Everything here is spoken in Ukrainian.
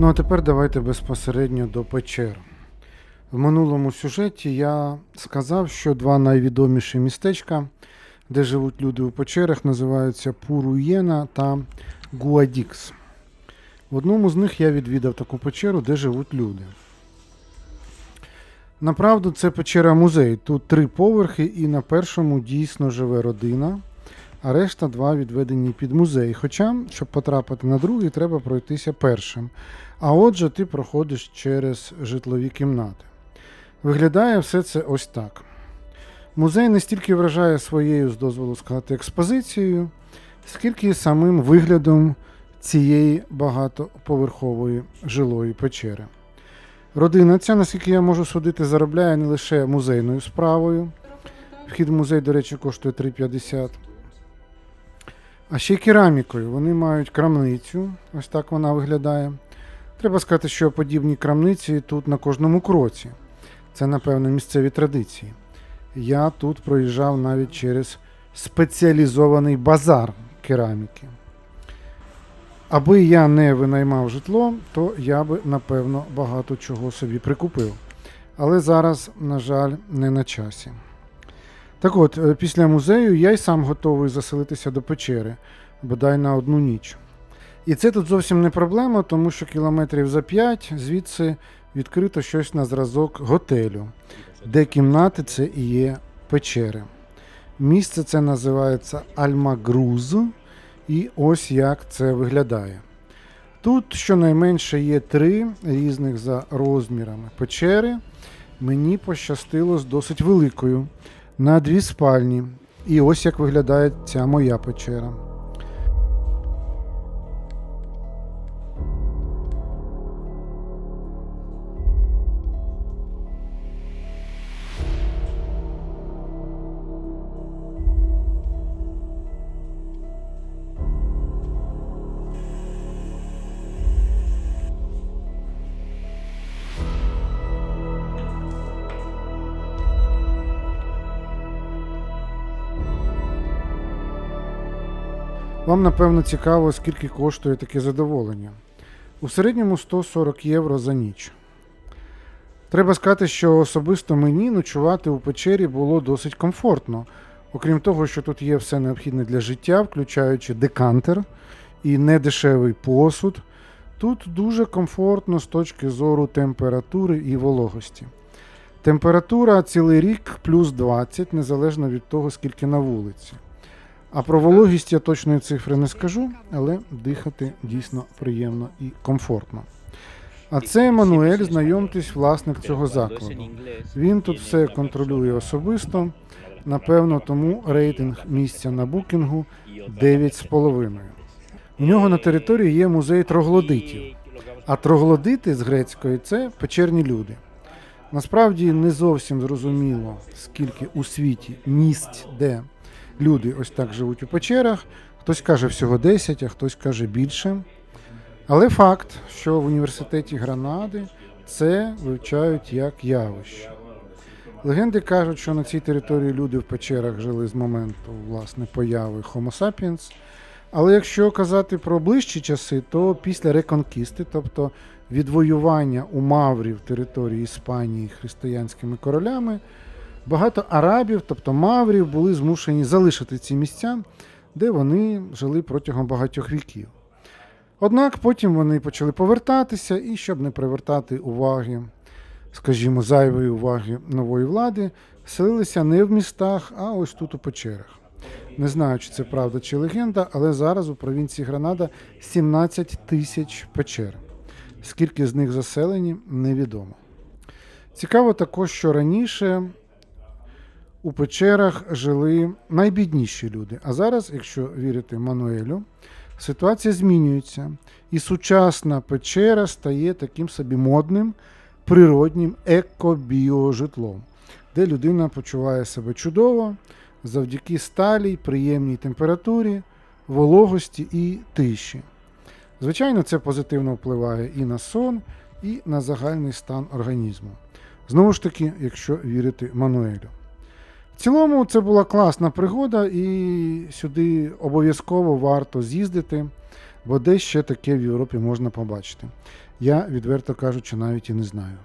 Ну а тепер давайте безпосередньо до печер. В минулому сюжеті я сказав, що два найвідоміші містечка, де живуть люди у печерах, називаються Пуруєна та Гуадікс. В одному з них я відвідав таку печеру, де живуть люди. Направду, це печера музей. Тут три поверхи, і на першому дійсно живе родина, а решта два відведені під музей. Хоча, щоб потрапити на другий, треба пройтися першим. А отже, ти проходиш через житлові кімнати. Виглядає все це ось так. Музей не стільки вражає своєю, з дозволу сказати, експозицією, скільки і самим виглядом цієї багатоповерхової жилої печери. Родина ця, наскільки я можу судити, заробляє не лише музейною справою. Вхід в музей, до речі, коштує 3,50. А ще й керамікою. Вони мають крамницю, ось так вона виглядає. Треба сказати, що подібні крамниці тут на кожному кроці. Це, напевно, місцеві традиції. Я тут проїжджав навіть через спеціалізований базар кераміки. Аби я не винаймав житло, то я би, напевно, багато чого собі прикупив. Але зараз, на жаль, не на часі. Так от, е, після музею я й сам готовий заселитися до печери, бодай на одну ніч. І це тут зовсім не проблема, тому що кілометрів за 5 звідси відкрито щось на зразок готелю, де кімнати це і є печери. Місце це називається Альмагруз, і ось як це виглядає. Тут щонайменше є три різних за розмірами печери. Мені пощастило з досить великою на дві спальні. І ось як виглядає ця моя печера. Вам, напевно, цікаво, скільки коштує таке задоволення. У середньому 140 євро за ніч. Треба сказати, що особисто мені ночувати у печері було досить комфортно. Окрім того, що тут є все необхідне для життя, включаючи декантер і недешевий посуд. Тут дуже комфортно з точки зору температури і вологості. Температура цілий рік плюс 20, незалежно від того, скільки на вулиці. А про вологість я точної цифри не скажу, але дихати дійсно приємно і комфортно. А це Еммануель, знайомтесь, власник цього закладу. Він тут все контролює особисто. Напевно, тому рейтинг місця на букінгу 9,5. У нього на території є музей троглодитів. А троглодити з грецької це печерні люди. Насправді не зовсім зрозуміло, скільки у світі місць, де люди ось так живуть у печерах. Хтось каже всього 10, а хтось каже більше. Але факт, що в університеті Гранади це вивчають як явище. Легенди кажуть, що на цій території люди в печерах жили з моменту власне появи Homo sapiens. Але якщо казати про ближчі часи, то після реконкісти, тобто відвоювання у Маврів території Іспанії християнськими королями, багато арабів, тобто маврів, були змушені залишити ці місця, де вони жили протягом багатьох віків. Однак потім вони почали повертатися, і щоб не привертати уваги, скажімо, зайвої уваги нової влади, селилися не в містах, а ось тут у печерах. Не знаю, чи це правда чи легенда, але зараз у провінції Гранада 17 тисяч печер. Скільки з них заселені, невідомо. Цікаво також, що раніше у печерах жили найбідніші люди. А зараз, якщо вірити Мануелю, ситуація змінюється, і сучасна печера стає таким собі модним природнім еко-біожитлом, де людина почуває себе чудово завдяки сталій, приємній температурі, вологості і тиші. Звичайно, це позитивно впливає і на сон, і на загальний стан організму. Знову ж таки, якщо вірити Мануелю. В цілому, це була класна пригода, і сюди обов'язково варто з'їздити. бо де ще таке в Європі можна побачити. Я, відверто кажучи, навіть і не знаю.